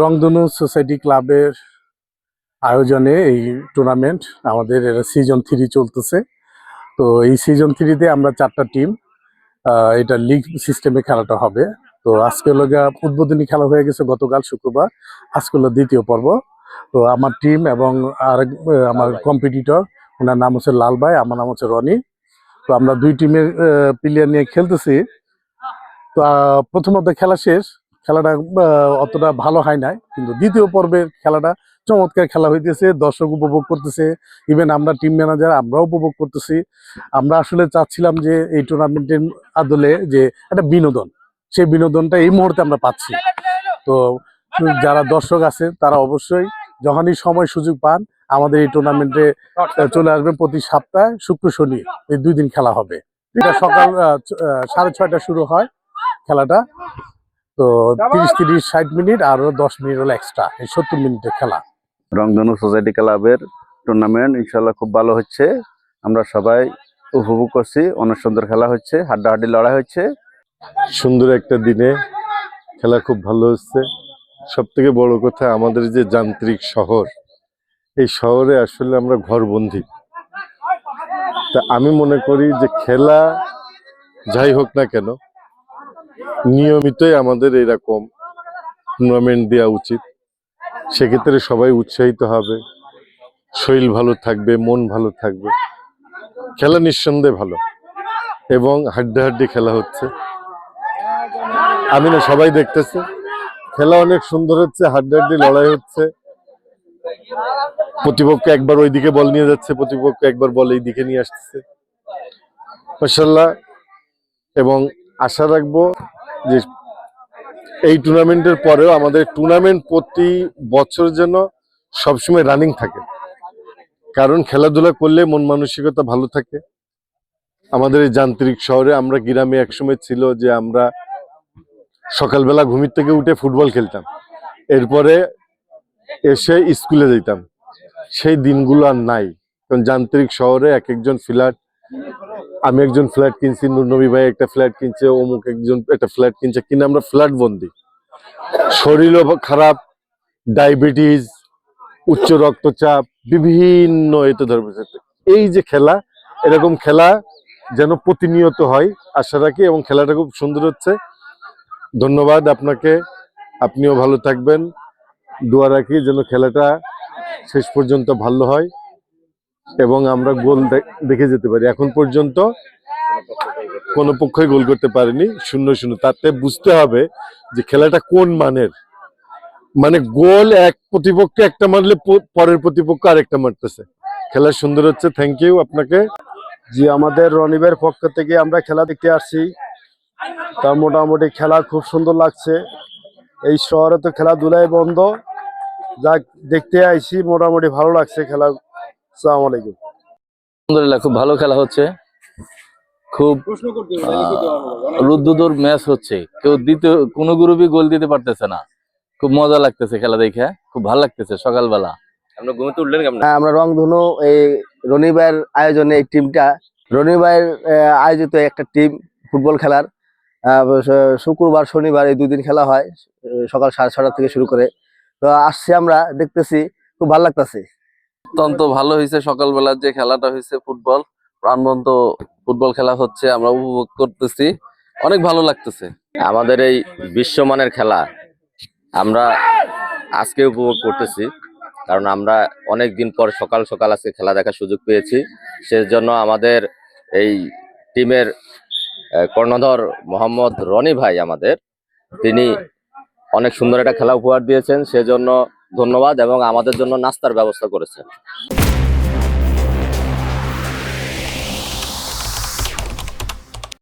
রংধনু সোসাইটি ক্লাবের আয়োজনে এই টুর্নামেন্ট আমাদের সিজন থ্রি চলতেছে। তো এই সিজন থ্রিতে আমরা চারটা টিম এটা লিগ সিস্টেমে খেলাটা হবে। তো আজকে হলো উদ্বোধনী খেলা হয়ে গেছে গতকাল শুক্রবার আজকে হলো দ্বিতীয় পর্ব। তো আমার টিম এবং আরেক আহ, আমার কম্পিটিটর ওনার নাম হচ্ছে লাল ভাই আমার নাম হচ্ছে রনি। তো আমরা দুই টিমের প্লেয়ার নিয়ে খেলতেছি। তো প্রথমত খেলা শেষ। খেলাটা অতটা ভালো হয় নাই। কিন্তু দ্বিতীয় পর্বের খেলাটা চমৎকার খেলা হইতেছে, দর্শক উপভোগ করতেছে। ইভেন আমরা টিম ম্যানেজার আমরাও উপভোগ করতেছি। আমরা আসলে চাচ্ছিলাম যে এই টুর্নামেন্টের আদলে যে একটা বিনোদন, সেই বিনোদনটা এই মুহূর্তে আমরা পাচ্ছি। তো যারা দর্শক আছে, তারা অবশ্যই যখনই সময় সুযোগ পান, আমাদের এই টুর্নামেন্টে চলে আসবেন প্রতি সপ্তাহে, শুক্র, শনি, এই দুই দিন খেলা হবে। এটা সকাল সাড়ে ছয়টা শুরু হয় খেলাটা। তো তিরিশ তিরিশ ষাট মিনিট আর দশ মিনিট হলো এক্সট্রা এই সত্তর মিনিটের খেলা। রংধনু সোসাইটি ক্লাবের টুর্নামেন্ট ইনশাল্লাহ খুব ভালো হচ্ছে। আমরা সবাই উপভোগ করছি অনেক সুন্দর খেলা হচ্ছে হাড্ডাহাড্ডি লড়াই হচ্ছে। সুন্দর একটা দিনে খেলা খুব ভালো হচ্ছে। সব থেকে বড় কথা আমাদের যে যান্ত্রিক শহর এই শহরে আসলে আমরা ঘরবন্দি। তা আমি মনে করি যে খেলা যাই হোক না কেন নিয়মিতই আমাদের এরকম টুর্নামেন্ট দেওয়া উচিত। সেক্ষেত্রে সবাই উৎসাহিত হবে। শরীর ভালো থাকবে, মন ভালো থাকবে। খেলা নিঃসন্দেহে ভালো। এবং হাড্ডাহাড্ডি খেলা হচ্ছে। আমি না, সবাই দেখতেছে। খেলা অনেক সুন্দর হচ্ছে, হাড্ডাহাড্ডি লড়াই হচ্ছে। প্রতিপক্ষ একবার ওইদিকে বল নিয়ে যাচ্ছে, প্রতিপক্ষ একবার বল এই দিকে নিয়ে আসতেছে। মাসাল্লাহ এবং আশা রাখব যে এই টুর্নামেন্টের পরেও আমাদের টুর্নামেন্ট প্রতি বছর যেন সবসময় রানিং থাকে। কারণ খেলাধুলা করলে মন মানসিকতা ভালো থাকে। আমাদের এই যান্ত্রিক শহরে আমরা গ্রামে একসময় ছিল যে আমরা সকালবেলা ঘুমির থেকে উঠে ফুটবল খেলতাম। এরপরে এসে স্কুলে যেতাম। সেই দিনগুলো আর নাই। কারণ যান্ত্রিক শহরে এক একজন ফ্ল্যাট আমি একজন ফ্ল্যাট কিনছি নবী ভাই একটা ফ্ল্যাট কিনছে, অমুক একজন একটা ফ্ল্যাট কিনছে, কিনে আমরা ফ্ল্যাট বন্দি। শরীরও খারাপ ডায়াবেটিস উচ্চ রক্তচাপ, বিভিন্ন এতে ধরবে এই যে খেলা, এরকম খেলা যেন প্রতিনিয়ত হয়, আশা রাখি এবং খেলাটা খুব সুন্দর হচ্ছে। ধন্যবাদ আপনাকে, আপনিও ভালো থাকবেন। দোয়া রাখি যেন খেলাটা শেষ পর্যন্ত ভালো হয়। এবং আমরা গোল দেখে যেতে পারি। এখন পর্যন্ত কোনো পক্ষই গোল করতে পারেনি, শূন্য শূন্য। তাতে বুঝতে হবে যে খেলাটা কোন মানের। মানে গোল এক প্রতিপক্ষ একটা মারলে পরের প্রতিপক্ষ আরেকটা মারতেছে। খেলা সুন্দর হচ্ছে থ্যাংক ইউ আপনাকে। জি, আমাদের রনিবের পক্ষ থেকে আমরা খেলা দেখতে আসছি। তা মোটামুটি খেলা খুব সুন্দর লাগছে। এই শহরে তো খেলাধুলাই বন্ধ। যা দেখতে আইছি, মোটামুটি ভালো লাগছে খেলা আলাইকুম। আলহামদুলিল্লাহ খুব ভালো খেলা হচ্ছে। খুব রুদ্দুদুর ম্যাচ হচ্ছে। কেউ দ্বিতীয় কোনো গ্রুপই গোল দিতে পারতেছে না। খুব মজা লাগতেছে খেলা দেখে খুব ভালো লাগতেছে সকালবেলা। আমরা ঘুমে উঠলেন কেমন? হ্যাঁ, আমরা রংধনু এই রনিবার আয়োজনে এই টিমটা রনিবার আয়োজিত একটা টিম ফুটবল খেলার। আহ, শুক্রবার শনিবার এই দুই দিন খেলা হয় সকাল সাড়ে ছটা থেকে শুরু করে। তো আসছি আমরা দেখতেছি খুব ভালো লাগতেছে। অত্যন্ত ভালো হয়েছে সকালবেলা যে খেলাটা হয়েছে ফুটবল। প্রাণবন্ত ফুটবল খেলা হচ্ছে, আমরা উপভোগ করতেছি। অনেক ভালো লাগতেছে। আমাদের এই বিশ্বমানের খেলা আমরা আজকে উপভোগ করতেছি, কারণ আমরা অনেক দিন পর সকাল সকাল আজকে খেলা দেখার সুযোগ পেয়েছি। সেজন্য আমাদের এই টিমের কর্ণধর মোহাম্মদ রনি ভাই আমাদের, তিনি অনেক সুন্দর একটা খেলা উপহার দিয়েছেন। সেজন্য ধন্যবাদ এবং আমাদের জন্য নাস্তার ব্যবস্থা করেছেন।